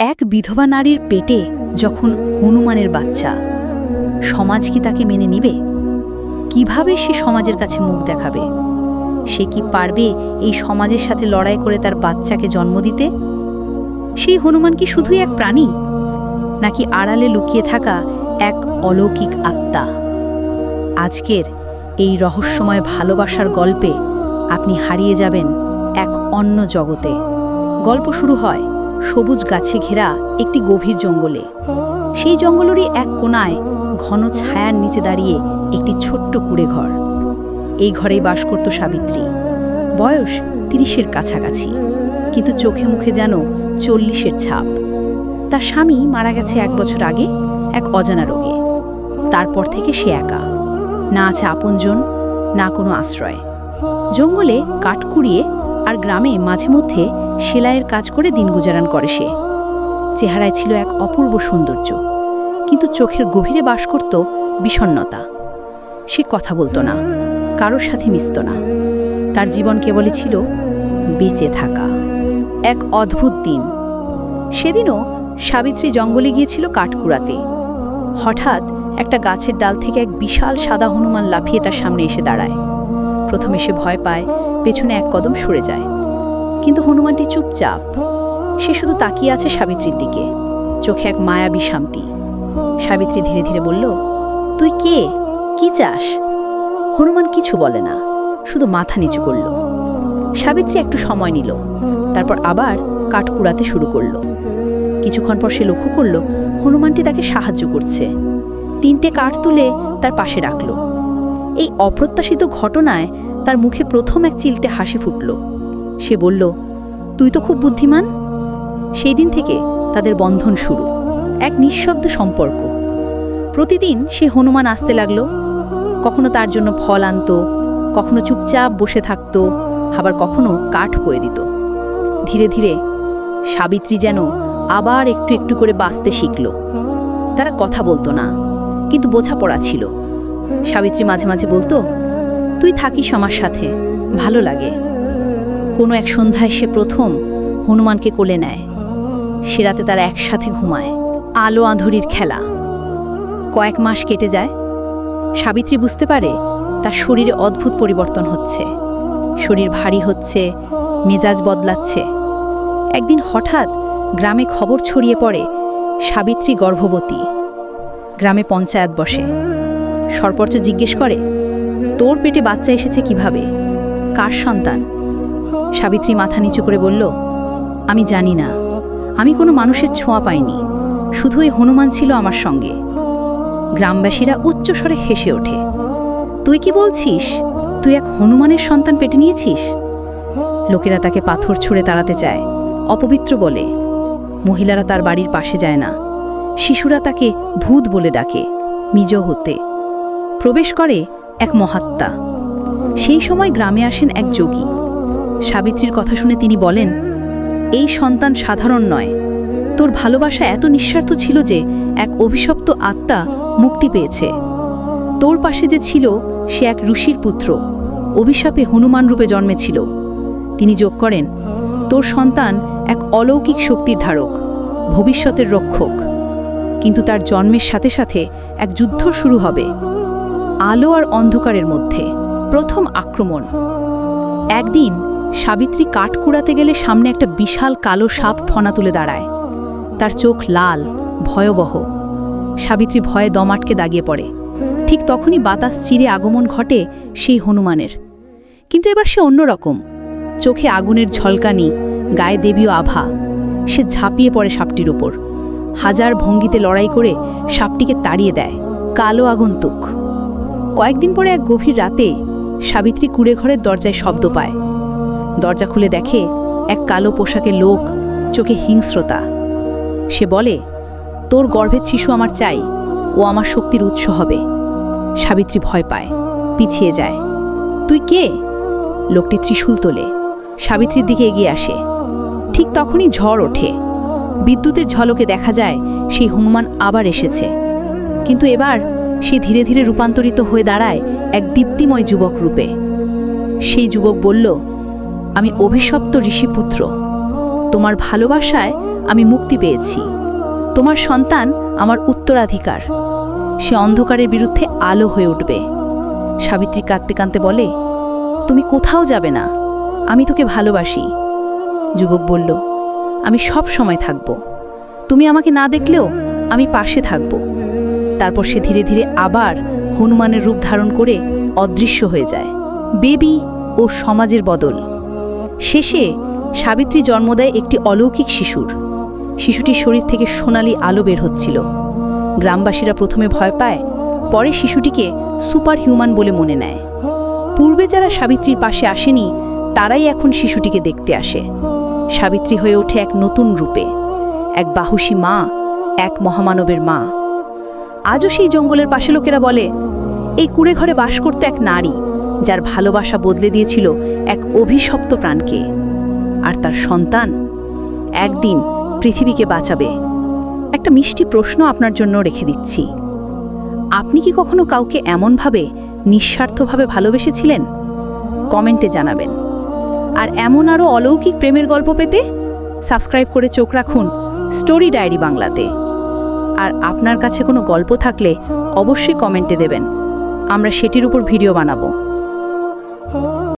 এক বিধবা নারীর পেটে যখন হনুমানের বাচ্চা, সমাজ কি তাকে মেনে নিবে? কীভাবে সে সমাজের কাছে মুখ দেখাবে? সে কি পারবে এই সমাজের সাথে লড়াই করে তার বাচ্চাকে জন্ম দিতে? সেই হনুমান কি শুধুই এক প্রাণী, নাকি আড়ালে লুকিয়ে থাকা এক অলৌকিক আত্মা? আজকের এই রহস্যময় ভালোবাসার গল্পে আপনি হারিয়ে যাবেন এক অন্য জগতে। গল্প শুরু হয় সবুজ গাছে ঘেরা একটি গভীর জঙ্গলে। সেই জঙ্গলেরই এক কোণায় ঘন ছায়ার নিচে দাঁড়িয়ে একটি ছোট্ট কুড়ে ঘর এই ঘরেই বাস করত সাবিত্রী। বয়স তিরিশের কাছাকাছি, কিন্তু চোখে মুখে যেন চল্লিশের ছাপ। তার স্বামী মারা গেছে এক বছর আগে এক অজানা রোগে। তারপর থেকে সে একা। না আছে আপনজন, না কোনো আশ্রয়। জঙ্গলে কাঠ কুড়িয়ে আর গ্রামে মাঝে মধ্যে সেলাইয়ের কাজ করে দিন গুজারান করে সে। চেহারায় ছিল এক অপূর্ব সৌন্দর্য, কিন্তু চোখের গভীরে বাস করত বিষণ্নতা। সে কথা বলতো না, কারোর সাথে মিশত না। তার জীবন কেবলই ছিল বেঁচে থাকা। এক অদ্ভুত দিন। সেদিনও সাবিত্রী জঙ্গলে গিয়েছিল কাঠকুড়াতে। হঠাৎ একটা গাছের ডাল থেকে এক বিশাল সাদা হনুমান লাফিয়ে তার সামনে এসে দাঁড়ায়। প্রথমে সে ভয় পায় পেছনে এক কদম সরে যায়। কিন্তু হনুমানটি চুপচাপ। সে শুধু তাকিয়ে আছে সাবিত্রীর দিকে। চোখে এক মায়াবী শান্তি। সাবিত্রী ধীরে ধীরে বলল, তুই কে? কি চাস? হনুমান কিছু বলে না, শুধু মাথা নিচু করল। সাবিত্রী একটু সময় নিল, তারপর আবার কাঠ কুড়াতে শুরু করল। কিছুক্ষণ পর সে লক্ষ্য করল, হনুমানটি তাকে সাহায্য করছে। তিনটে কাঠ তুলে তার পাশে রাখল। এই অপ্রত্যাশিত ঘটনায় তার মুখে প্রথম এক চিলতে হাসি ফুটল। সে বলল, তুই তো খুব বুদ্ধিমান। সেই দিন থেকে তাদের বন্ধন শুরু, এক নিঃশব্দ সম্পর্ক। প্রতিদিন সে হনুমান আসতে লাগল। কখনো তার জন্য ফল আনতো, কখনো চুপচাপ বসে থাকত, আবার কখনো কাঠ বয়ে দিত। ধীরে ধীরে সাবিত্রী যেন আবার একটু একটু করে বাঁচতে শিখল। তারা কথা বলতো না, কিন্তু বোঝাপড়া ছিল। সাবিত্রী মাঝে মাঝে বলতো, তুই থাকিস আমার সাথে, ভালো লাগে। কোনো এক সন্ধ্যায় সে প্রথম হনুমানকে কোলে নেয়। সে রাতে তারা একসাথে ঘুমায়। আলো আঁধরির খেলা। কয়েক মাস কেটে যায়। সাবিত্রী বুঝতে পারে তার শরীরে অদ্ভুত পরিবর্তন হচ্ছে। শরীর ভারী হচ্ছে, মেজাজ বদলাচ্ছে। একদিন হঠাৎ গ্রামে খবর ছড়িয়ে পড়ে সাবিত্রী গর্ভবতী। গ্রামে পঞ্চায়েত বসে। সরপর্চ জিজ্ঞেস করে, তোর পেটে বাচ্চা এসেছে কীভাবে? কার সন্তান? সাবিত্রী মাথা নিচু করে বলল, আমি জানি না। আমি কোনো মানুষের ছোঁয়া পাইনি। শুধু এই হনুমান ছিল আমার সঙ্গে। গ্রামবাসীরা উচ্চস্বরে হেসে ওঠে, তুই কি বলছিস? তুই এক হনুমানের সন্তান পেটে নিয়েছিস? লোকেরা তাকে পাথর ছুঁড়ে তাড়াতে চায় অপবিত্র বলে, মহিলারা তার বাড়ির পাশে যায় না। শিশুরা তাকে ভূত বলে ডাকে, মিজ হতে। প্রবেশ করে এক মহাত্মা। সেই সময় গ্রামে আসেন এক যোগী। সাবিত্রীর কথা শুনে তিনি বলেন, এই সন্তান সাধারণ নয়। তোর ভালোবাসা এত নিঃস্বার্থ ছিল যে এক অভিশপ্ত আত্মা মুক্তি পেয়েছে। তোর পাশে যে ছিল, সে এক ঋষির পুত্র। অভিশাপে হনুমান রূপে জন্মেছিল। তিনি যোগ করেন, তোর সন্তান এক অলৌকিক শক্তির ধারক, ভবিষ্যতের রক্ষক। কিন্তু তার জন্মের সাথে সাথে এক যুদ্ধ শুরু হবে। আলো আর অন্ধকারের মধ্যে। প্রথম আক্রমণ। একদিন সাবিত্রী কাঠ কুড়াতে গেলে সামনে একটা বিশাল কালো সাপ ফনা তুলে দাঁড়ায়। তার চোখ লাল, ভয়াবহ। সাবিত্রী ভয়ে দম আটকে দাগিয়ে পড়ে। ঠিক তখনই বাতাস চিরে আগমন ঘটে সেই হনুমানের। কিন্তু এবার সে অন্যরকম চোখে আগুনের ঝলকানি, গায়ে দেবীয় আভা। সে ঝাঁপিয়ে পড়ে সাপটির ওপর হাজার ভঙ্গিতে লড়াই করে সাপটিকে তাড়িয়ে দেয়। কালো আগন্তুক। কয়েকদিন পরে এক গভীর রাতে সাবিত্রী কুড়ে ঘরের দরজায় শব্দ পায়। দরজা খুলে দেখে এক কালো পোশাকের লোক চোখে হিংস্রতা। সে বলে, তোর গর্ভের শিশু আমার চাই, ও আমার শক্তির উৎস হবে। সাবিত্রী ভয় পায়, পিছিয়ে যায়। তুই কে? লোকটি ত্রিশূল তোলে। সাবিত্রীর দিকে এগিয়ে আসে। ঠিক তখনই ঝড় ওঠে। বিদ্যুতের ঝলকে দেখা যায় সেই হনুমান আবার এসেছে। কিন্তু এবার সে ধীরে ধীরে রূপান্তরিত হয়ে দাঁড়ায় এক দীপ্তিময় যুবক রূপে। সেই যুবক বলল, আমি অভিশপ্ত ঋষিপুত্র। তোমার ভালোবাসায় আমি মুক্তি পেয়েছি। তোমার সন্তান আমার উত্তরাধিকার। সে অন্ধকারের বিরুদ্ধে আলো হয়ে উঠবে। সাবিত্রী কাঁদতে কাঁদতে বলে, তুমি কোথাও যাবে না। আমি তোকে ভালোবাসি। যুবক বলল, আমি সব সময় থাকব। তুমি আমাকে না দেখলেও আমি পাশে থাকব। তারপর সে ধীরে ধীরে আবার হনুমানের রূপ ধারণ করে অদৃশ্য হয়ে যায়। বেবি ও সমাজের বদল। শেষে সাবিত্রী জন্ম দেয় একটি অলৌকিক শিশুর। শিশুটির শরীর থেকে সোনালি আলো বের হচ্ছিল। গ্রামবাসীরা প্রথমে ভয় পায়, পরে শিশুটিকে সুপার হিউম্যান বলে মনে নেয়। পূর্বে যারা সাবিত্রীর পাশে আসেনি, তারাই এখন শিশুটিকে দেখতে আসে। সাবিত্রী হয়ে ওঠে এক নতুন রূপে। এক বাহুসী মা, এক মহামানবের মা। আজও সেই জঙ্গলের পাশে লোকেরা বলে, এই কুড়ে ঘরে বাস করত এক নারী, যার ভালোবাসা বদলে দিয়েছিল এক অভিশপ্ত প্রাণকে। আর তার সন্তান একদিন পৃথিবীকে বাঁচাবে। একটা মিষ্টি প্রশ্ন আপনার জন্য রেখে দিচ্ছি। আপনি কি কখনো কাউকে এমনভাবে, নিঃস্বার্থভাবে ভালোবেসেছিলেন? কমেন্টে জানাবেন। আর এমন আরও অলৌকিক প্রেমের গল্প পেতে সাবস্ক্রাইব করে চোখ রাখুন স্টোরি ডায়েরি বাংলাতে। আর আপনার কাছে কোনো গল্প থাকলে অবশ্যই কমেন্টে দেবেন। আমরা সেটির উপর ভিডিও বানাবো।